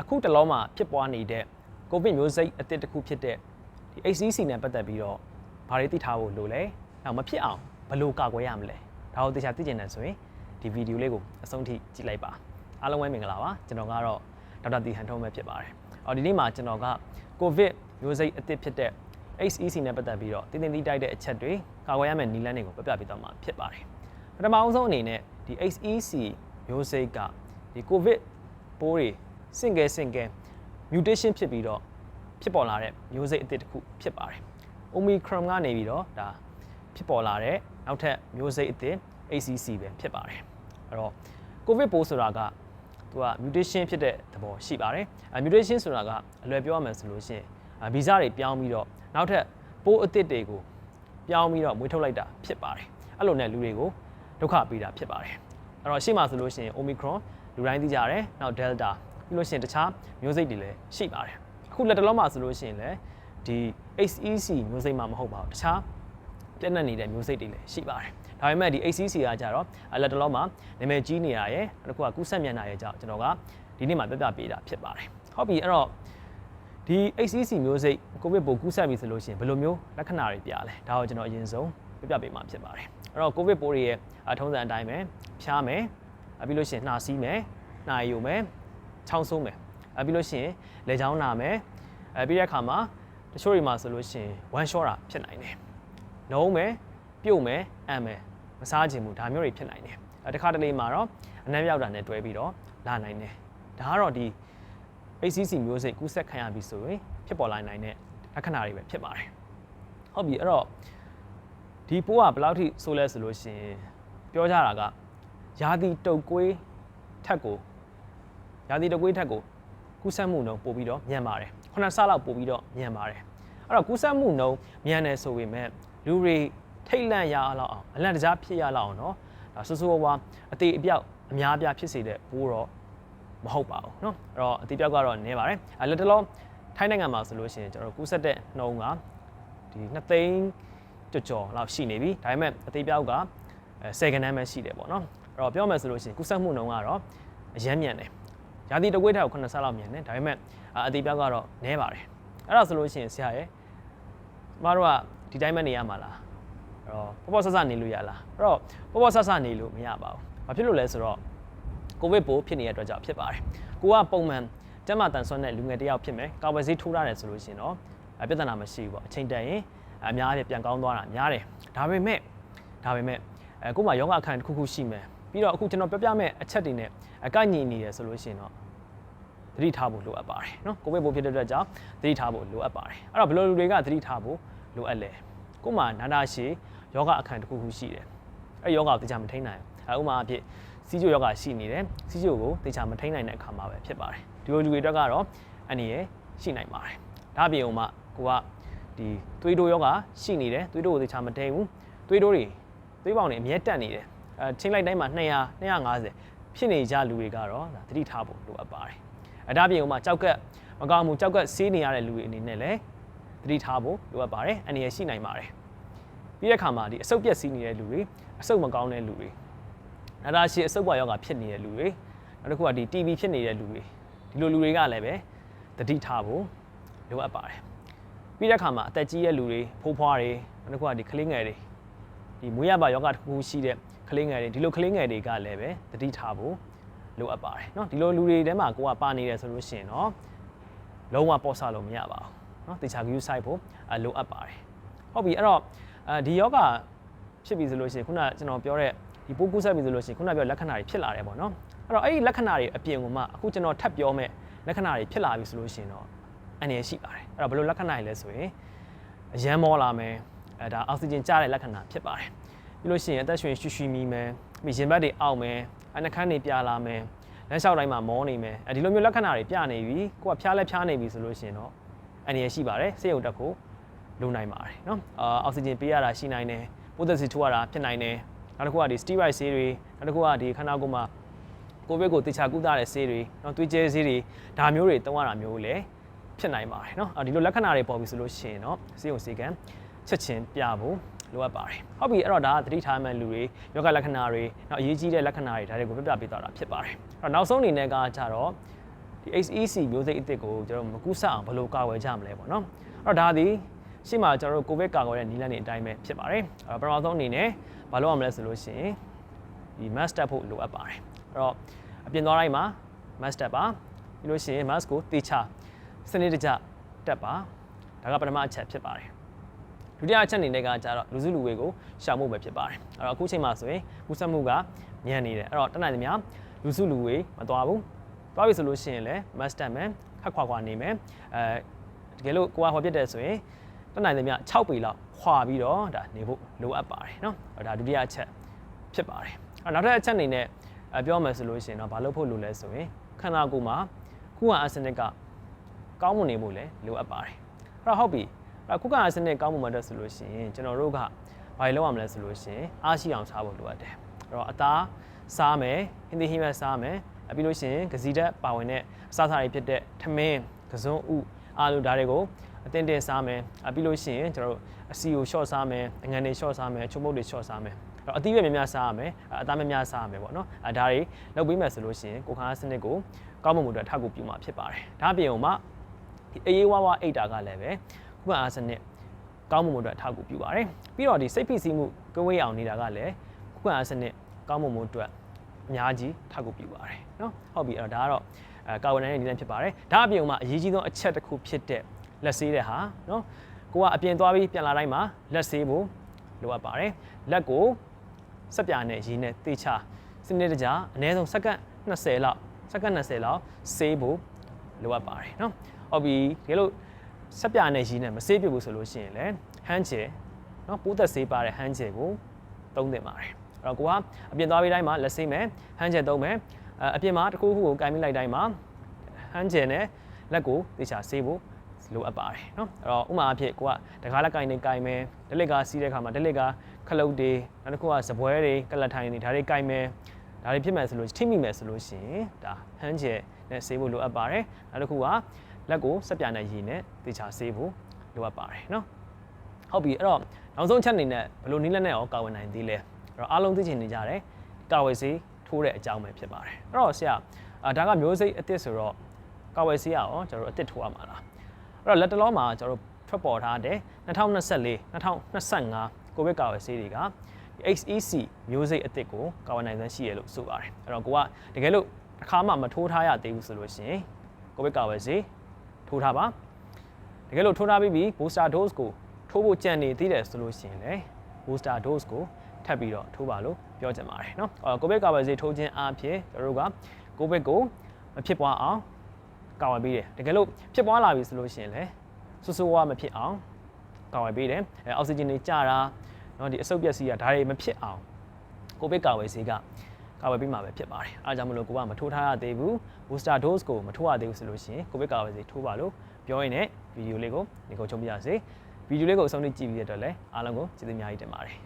အခုတလောမှာဖြစ်ပွားနေတဲ့ကိုဗစ်မျိုးစိတ်အသစ်တစ်ခုဖြစ်တဲ့ဒီ HCC နဲ့ပတ်သက်ပြီးတော့ဘာတွေသိထားဖို့လိုလဲ။နောက်မဖြစ်အောင်ဘယ်လိုကာကွယ်ရမလဲ။ဒါကိုသိချာသိကျင်တယ်ဆိုရင်ဒီဗီဒီယိုလေးကိုအဆုံးထိကြည့်လိုက်ပါ။အားလုံးပဲမင်္ဂလာပါ။ကျွန်တော်ကတော့ဒေါက်တာတီဟန်ထုံးပဲဖြစ်ပါတယ်။အော်ဒီနေ့မှာကျွန်တော်ကကိုဗစ်မျိုးစိတ်အသစ်ဖြစ်တဲ့ HCC နဲ့ပတ်သက်ပြီးတော့တင်းတင်းတိတိုက်တဲ့အချက်တွေကာကွယ်ရမယ့်နည်းလမ်းတွေကိုပြပြပေးသွားမှာဖြစ်ပါတယ်။ပထမအဆုံးအနေနဲ့ဒီ HEC မျိုးစိတ်ကဒီကိုဗစ်ပိုးတွေ စင်ကဲစင်ကဲ mutation ဖြစ်ပြီးတော့ဖြစ်ပေါ်လာတဲ့မျိုးစိတ်အသစ်တစ်ခုဖြစ်ပါတယ်။ Omicron ကနေပြီးတော့ဒါဖြစ်ပေါ်လာတဲ့နောက်ထပ်မျိုးစိတ်အသစ် ACC ပဲဖြစ်ပါတယ်။အဲ့တော့ COVID ပိုးဆိုတာကသူက mutation ဖြစ်တဲ့သဘောရှိပါတယ်။အဲ mutation ဆိုတာကအလွယ်ပြောရမယ်ဆိုလို့ရှိရင်ဗီဇတွေပြောင်းပြီးတော့နောက်ထပ်ပိုးအသစ်တွေကိုပြောင်းပြီးတော့မွေးထုတ်လိုက်တာဖြစ်ပါတယ်။အဲ့လိုနဲ့လူတွေကိုဒုက္ခပေးတာဖြစ်ပါတယ်။အဲ့တော့ရှေ့မှာဆိုလို့ရှိရင် Omicron လူတိုင်းသိကြတယ်။နောက် Delta ပြီးလို့ရှိရင်တခြားမျိုးစိတ်တွေလည်းရှိပါတယ်အခုလက်တလုံးမှာဆိုလို့ရှိရင်လည်းဒီ HEC မျိုးစိတ်မှမဟုတ်ပါဘူးတခြားပြည့်နေနေတဲ့မျိုးစိတ်တွေလည်းရှိပါတယ်ဒါပေမဲ့ဒီ HCC ကကြတော့လက်တလုံးမှာနာမည်ကြီးနေရရဲ့နောက်တစ်ခုကကူးဆက်မြန်နာရဲ့ကြောင့်ကျွန်တော်ကဒီနေ့မှာပြပြပေးတာဖြစ်ပါတယ်ဟုတ်ပြီအဲ့တော့ဒီ HCC မျိုးစိတ်ကိုဗစ်ပိုးကူးဆက်ပြီဆိုလို့ရှိရင်ဘယ်လိုမျိုးလက္ခဏာတွေပြလဲဒါကိုကျွန်တော်အရင်ဆုံးပြပြပေးမှာဖြစ်ပါတယ်အဲ့တော့ကိုဗစ်ပိုးတွေရဲ့ထုံးစံအတိုင်းပဲဖျားမယ်ပြီးလို့ရှိရင်နှာစီးမယ်နှာယိုမယ် ချောင်းဆိုးမယ်အဲပြီးလို့ရှိရင်လေချောင်းနာမယ်အဲပြီးတဲ့အခါမှာတချို့တွေမှာဆိုလို့ရှိရင်ဝမ်းလျှောတာဖြစ်နိုင်တယ်နှုံးမယ်ပြုတ်မယ်အံ့မယ်မစားခြင်းဘူးဒါမျိုးတွေဖြစ်နိုင်တယ်အဲတစ်ခါတလေမှာတော့အနံ့ရောက်တာနဲ့တွဲပြီးတော့လာနိုင်တယ်ဒါကတော့ဒီ ACC မျိုးစိတ်ကူးဆက်ခံရပြီဆိုရင်ဖြစ်ပေါ်လာနိုင်တဲ့လက္ခဏာတွေပဲဖြစ်ပါတယ်ဟုတ်ပြီအဲ့တော့ဒီပိုးကဘယ်လောက်ထိဆိုးလဲဆိုလို့ရှိရင်ပြောကြတာကယာတီတုတ်ကွေးထက်ကို ရာသီတကွေးထက်ကိုကူးစက်မှုနှုန်းပိုပြီးတော့မြန်ပါတယ်ခုနဆလောက်ပိုပြီးတော့မြန်ပါတယ်အဲ့တော့ကူးစက်မှုနှုန်းမြန်တယ်ဆိုပေမဲ့လူတွေထိတ်လန့်ရအောင်အောင်အလန့်တကြားဖြစ်ရလောက်အောင်เนาะဒါဆိုးဆိုးဝါးအသေးအပြောက်အများအပြားဖြစ်စေတဲ့ဘိုးတော့မဟုတ်ပါဘူးเนาะအဲ့တော့အသေးပြောက်ကတော့နည်းပါတယ်အဲလက်တလုံးထိုင်းနိုင်ငံမှာဆိုလို့ရှိရင်ကျွန်တော်ကူးစက်တဲ့နှုန်းကဒီ2သိန်းကျော်ကျော်လောက်ရှိနေပြီဒါပေမဲ့အသေးပြောက်ကအဲ10ကနန်းပဲရှိတယ်ပေါ့เนาะအဲ့တော့ပြောမယ်ဆိုလို့ရှိရင်ကူးစက်မှုနှုန်းကတော့အရမ်းမြန်တယ် ရာသီတကွေးထက်ကို9ဆလောက်မြန်တယ်ဒါပေမဲ့အသေးပြောက်ကတော့နည်းပါတယ်အဲ့ဒါဆိုလို့ရှိရင်ဆရာရဲ့ကျမတို့ကဒီတိုင်းပဲနေရမှာလားအဲ့တော့ပေါ့ပေါ့ဆဆနေလို့ရလားအဲ့တော့ပေါ့ပေါ့ဆဆနေလို့မရပါဘူးဘာဖြစ်လို့လဲဆိုတော့ကိုဗစ်ပိုးဖြစ်နေတဲ့အတွက်ကြောင့်ဖြစ်ပါတယ်ကိုကပုံမှန်ကျန်းမာတန်ဆွမ်းတဲ့လူငယ်တယောက်ဖြစ်မယ်ကာဝယ်ဆေးထိုးရတယ်ဆိုလို့ရှိရင်တော့ပြဿနာမရှိဘူးပေါ့အချိန်တန်ရင်အများကြီးပြန်ကောင်းသွားတာများတယ်ဒါပေမဲ့ဒါပေမဲ့အဲကို့မှာယောဂအခန်းတစ်ခုခုရှိမယ် ပြီးတော့အခုကျွန်တော်ပြောပြမယ့်အချက်တွေနဲ့အကန့်ညီနေရဆိုလို့ရှိရင်တော့သတိထားဖို့လိုအပ်ပါတယ်နော်ကိုဗစ်ပိုးဖြစ်တဲ့အတွက်ကြောင့်သတိထားဖို့လိုအပ်ပါတယ်အဲ့တော့ဘယ်လိုလူတွေကသတိထားဖို့လိုအပ်လဲကို့မှာနာနာရှည်ယောဂအခန်းတစ်ခုခုရှိတယ်အဲ့ယောဂကိုသိချာမထိန်နိုင်ဘူးအဲဥမာအဖြစ်စီးကျိုယောဂရှိနေတယ်စီးကျိုကိုသိချာမထိန်နိုင်တဲ့အခါမှာပဲဖြစ်ပါတယ်ဒီလိုလူတွေအတွက်ကတော့အနေရရှိနိုင်ပါတယ်ဒါအပြင်ဥမာကိုကဒီသွေးတိုးယောဂရှိနေတယ်သွေးတိုးကိုသိချာမထိန်ဘူးသွေးတိုးတွေသွေးပေါင်တွေအမြဲတက်နေတယ် အဲချင်းလိုက်တိုင်းမှာ200 250ဖြစ်နေကြလူတွေကတော့ဒါသတိထားဖို့လိုအပ်ပါတယ်။အဲဒါပြင်ဥမှာကြောက်ကက်မကောင်းမှုကြောက်ကက်ဆေးနေရတဲ့လူတွေအနေနဲ့လည်းသတိထားဖို့လိုအပ်ပါတယ်။အနေရရှိနိုင်ပါတယ်။ပြီးတဲ့အခါမှာဒီအဆုတ်ပြက်စီးနေတဲ့လူတွေအဆုတ်မကောင်းတဲ့လူတွေနာတာရှည်အဆုတ်ပွားယောဂဖြစ်နေတဲ့လူတွေနောက်တစ်ခုကဒီ TB ဖြစ်နေတဲ့လူတွေဒီလိုလူတွေကလည်းပဲသတိထားဖို့လိုအပ်ပါတယ်။ပြီးတဲ့အခါမှာအသက်ကြီးတဲ့လူတွေဖိုးဖွားတွေနောက်တစ်ခုကဒီကလေးငယ်တွေဒီမွေးရပါယောဂတစ်ခုရှိတဲ့ ကလေးငယ်တွေဒီလိုကလေးငယ်တွေကလည်းပဲတတိထားဖို့လိုအပ်ပါတယ်เนาะဒီလိုလူတွေထဲမှာကိုကပါနေတယ်ဆိုလို့ရှိရင်တော့လုံးဝပေါ်ဆလို့မရပါဘူးเนาะတေချာ view site ဖို့အလိုအပ်ပါတယ်ဟုတ်ပြီအဲ့တော့အဲဒီယောဂဖြစ်ပြီဆိုလို့ရှိရင်ခုနကျွန်တော်ပြောတဲ့ဒီပိုးကူးဆက်ပြီဆိုလို့ရှိရင်ခုနပြောလက္ခဏာတွေဖြစ်လာတယ်ပေါ့เนาะအဲ့တော့အဲ့ဒီလက္ခဏာတွေအပြင်ကမှအခုကျွန်တော်ထပ်ပြောမဲ့လက္ခဏာတွေဖြစ်လာပြီဆိုလို့ရှိရင်တော့အနေရရှိပါတယ်အဲ့တော့ဘယ်လိုလက္ခဏာတွေလဲဆိုရင်အရမ်းမောလာမယ်အဲဒါအောက်ဆီဂျင်ကျတဲ့လက္ခဏာဖြစ်ပါတယ် ပြီးလို့ရှိရင်အသက်ရှင်ရွှီရွှီမီမယ်ပြီးရင်ဘတ်တွေအောက်မယ်အနှခမ်းတွေပြလာမယ်လက်လျှောက်တိုင်းမှာမောနေမယ်အဲဒီလိုမျိုးလက္ခဏာတွေပြနေပြီကိုကဖျားလဲဖျားနေပြီဆိုလို့ရှိရင်တော့အနေရရှိပါတယ်စိတ်ရုပ်တက်ကိုလုံနိုင်ပါတယ်เนาะအာအောက်ဆီဂျင်ပေးရတာရှိနိုင်တယ်ပိုးသက်စီထိုးရတာဖြစ်နိုင်တယ်နောက်တစ်ခုကဒီ steroid ဆေးတွေနောက်တစ်ခုကဒီခန္ဓာကိုယ်မှာကိုဗစ်ကိုတေချာကုသတဲ့ဆေးတွေเนาะသွေးကျဲဆေးတွေဒါမျိုးတွေတုံးရတာမျိုးလည်းဖြစ်နိုင်ပါတယ်เนาะဒီလိုလက္ခဏာတွေပေါ်ပြီဆိုလို့ရှိရင်တော့ဆေးရုံဆေးကံချက်ချင်းပြဖို့ လိုအပ်ပါတယ်ဟုတ်ပြီအဲ့တော့ဒါကသတိထားမှလူတွေယောဂလက္ခဏာတွေနောက်အရေးကြီးတဲ့လက္ခဏာတွေဒါတွေကိုပြပြပေးသွားတာဖြစ်ပါတယ်အဲ့တော့နောက်ဆုံးအနေနဲ့ကကြတော့ဒီဒီ HEC မျိုးစိတ်အသစ်ကိုကျွန်တော်မကူးဆက်အောင်ဘယ်လိုကာကွယ်ကြမလဲပေါ့နော်အဲ့တော့ဒါဒီရှေ့မှာကျွန်တော်တို့ကိုဗစ်ကာကွယ်တဲ့နည်းလမ်းတွေအတိုင်းပဲဖြစ်ပါတယ်အဲ့တော့ပထမဆုံးအနေနဲ့မလုပ်ရမလဲဆိုလို့ရှိရင်ဒီ mask တက်ဖို့လိုအပ်ပါတယ်အဲ့တော့အပြင်သွားတိုင်းမှာ mask တက်ပါပြီးလို့ရှိရင် mask ကိုတေချာစနစ်တကျတက်ပါဒါကပထမအချက်ဖြစ်ပါတယ် ဒုတိယအချက်အနေနဲ့ကကြတော့လူစုလူဝေးကိုရှာမှုပဲဖြစ်ပါတယ်အဲ့တော့အခုချိန်မှာဆိုရင်ကူးစက်မှုကညံ့နေတယ်အဲ့တော့တတ်နိုင်သမျှလူစုလူဝေးမသွားဘူးသွားပြီဆိုလို့ရှိရင်လည်း must step မယ်ခက်ခွာခွာနေမယ်အဲတကယ်လို့ကိုကဟောပြတဲ့ဆိုရင်တတ်နိုင်သမျှ6ပေလောက်ခွာပြီးတော့ဒါနေဖို့လိုအပ်ပါတယ်เนาะဒါဒုတိယအချက်ဖြစ်ပါတယ်အဲ့နောက်ထပ်အချက်အနေနဲ့အဲပြောမယ်ဆိုလို့ရှိရင်တော့ဘာလုပ်ဖို့လိုလဲဆိုရင်ခန္ဓာကိုယ်မှာခုဟန်အစနစ်ကကောင်းမွန်နေဖို့လည်းလိုအပ်ပါတယ်အဲ့တော့ဟုတ်ပြီ အဲ့ခုခံအားစနစ်ကောင်းမှုမှတ်တဲ့ဆိုလို့ရှိရင်ကျွန်တော်တို့ကဘာလို့လုပ်ရမလဲဆိုလို့ရှိရင်အားရှိအောင်စားဖို့လိုအပ်တယ်အဲ့တော့အသားစားမယ်ဟင်းသီးဟင်းရွက်စားမယ်အပြီးလို့ရှိရင်ကစီဓာတ်ပါဝင်တဲ့အစားအစာတွေဖြစ်တဲ့ထမင်းကစုံဥအားလိုဓာတ်တွေကိုအတင်းတင်းစားမယ်အပြီးလို့ရှိရင်ကျွန်တော်တို့အစီကို short စားမယ်အငန်တွေ short စားမယ်ချုံမုတ်တွေ short စားမယ်အဲ့တော့အသီးရွက်များများစားရမယ်အသားများများစားရမယ်ပေါ့နော်အဲဒါတွေလုပ်ပေးမယ်ဆိုလို့ရှိရင်ကိုယ်ခါစနစ်ကိုကောင်းမွန်မှုအတွက်ထောက်ကူပြုမှာဖြစ်ပါတယ်ဒါအပြင်မှာဒီအေးအေးဝါးဝါအိတ်တာကလည်းပဲ ခုခံအားစနစ်ကောင်းမှုမှုအတွက်အထောက်အကူပြုပါတယ်ပြီးတော့ဒီစိတ်ဖိစီးမှုကဝေးအောင်နေတာကလည်းခုခံအားစနစ်ကောင်းမှုမှုအတွက်အများကြီးထောက်ကူပြုပါတယ်เนาะဟုတ်ပြီအဲ့တော့ဒါကတော့အဲကာဝယ်နိုင်တဲ့နည်းလမ်းဖြစ်ပါတယ်ဒါအပြင်မှာအရေးကြီးဆုံးအချက်တစ်ခုဖြစ်တဲ့လက်ဆေးတဲ့ဟာเนาะကိုကအပြင်သွားပြီးပြန်လာတိုင်းမှာလက်ဆေးဖို့လိုအပ်ပါတယ်လက်ကိုစက်ပြာနဲ့ရေနဲ့တေချာစနစ်တကျအနည်းဆုံးစက္ကန့်20လောက်စက္ကန့်20လောက်ဆေးဖို့လိုအပ်ပါတယ်เนาะဟုတ်ပြီဒီလို ဆက်ပြနဲ့ရည်နဲ့မဆေးပြဘူးဆိုလို့ရှိရင်လည်းဟန်းချယ်เนาะပိုးသက်ဆေးပါတဲ့ဟန်းချယ်ကိုသုံးသင့်ပါတယ်အဲ့တော့ကိုကအပြင်သွားပြီးတိုင်းမှာလက်ဆေးမယ်ဟန်းချယ်သုံးမယ်အအပြင်မှာတစ်ခုခုကိုကင်မိလိုက်တိုင်းမှာဟန်းချယ်နဲ့လက်ကိုတေချာဆေးဖို့လိုအပ်ပါတယ်เนาะအဲ့တော့ဥမာအဖြစ်ကိုကတကားလက်ကင်နေကင်မယ်ဒလစ်ကာစီးတဲ့ခါမှာဒလစ်ကာခလုတ်တွေနောက်တစ်ခုကစပွဲတွေကလတ်ထိုင်တွေဒါတွေကင်မယ်ဒါတွေဖြစ်မယ်ဆိုလို့ထိမိမယ်ဆိုလို့ရှိရင်ဒါဟန်းချယ်နဲ့ဆေးဖို့လိုအပ်ပါတယ်နောက်တစ်ခုက လက်ကိုစက်ပြာနဲ့ရည်နဲ့တေချာဆေးဖို့လိုအပ်ပါတယ်နော်ဟုတ်ပြီအဲ့တော့နောက်ဆုံးချက်အနေနဲ့ဘယ်လိုနည်းလက်နဲ့ရောကာဝယ်နိုင်သေးလဲအဲ့တော့အားလုံးသိချင်နေကြတယ်ကာဝယ်ဆေးထိုးတဲ့အကြောင်းပဲဖြစ်ပါတယ်အဲ့တော့ဆရာဒါကမျိုးစိတ်အစ်စ်ဆိုတော့ကာဝယ်ဆေးရောကျွန်တော်တို့အစ်စ်ထိုးရမှာလားအဲ့တော့လက်တလောမှာကျွန်တော်တို့ထွက်ပေါ်ထားတဲ့2024 2025ကိုဗစ်ကာဝယ်ဆေးတွေက HEC မျိုးစိတ်အစ်စ်ကိုကာဝယ်နိုင်စွမ်းရှိရလို့ဆိုပါတယ်အဲ့တော့ကိုကတကယ်လို့အခါမှမထိုးထားရသေးဘူးဆိုလို့ရှိရင်ကိုဗစ်ကာဝယ်ဆေး ထိုးထားပါတကယ်လို့ထိုးထားပြီးပြီ booster dose ကိုထိုးဖို့ကြံနေသေးတယ်ဆိုလို့ရှိရင်လည်း booster dose ကိုထပ်ပြီးတော့ထိုးပါလို့ပြောချင်ပါတယ်เนาะအော်ကိုဗစ်ကာဝယ်ဆေးထိုးခြင်းအပြင်ကျွန်တော်တို့ကကိုဗစ်ကိုမဖြစ်ပွားအောင်ကာဝယ်ပေးတယ်တကယ်လို့ဖြစ်ပွားလာပြီဆိုလို့ရှိရင်လည်းဆူဆူဝါမဖြစ်အောင်ကာဝယ်ပေးတယ်အဲအောက်ဆီဂျင်တွေကျတာเนาะဒီအဆုတ်ပျက်စီးတာဒါတွေမဖြစ်အောင်ကိုဗစ်ကာဝယ်ဆေးက ကာဝယ်ပေးမှာပဲဖြစ်ပါတယ်အားကြောင့်မလို့ကိုကမထိုးထားရသေးဘူး booster dose ကိုမထိုးရသေးဘူးဆိုလို့ရှိရင်ကိုဗစ်ကာဝယ်ဆေးထိုးပါလို့ပြောရင်းနဲ့ဗီဒီယိုလေးကိုဒီကိုချုံပြရစေဗီဒီယိုလေးကိုအဆုံးထိကြည့်ပြီးတဲ့အတွက်လည်းအားလုံးကိုကျေးဇူးအများကြီးတင်ပါတယ်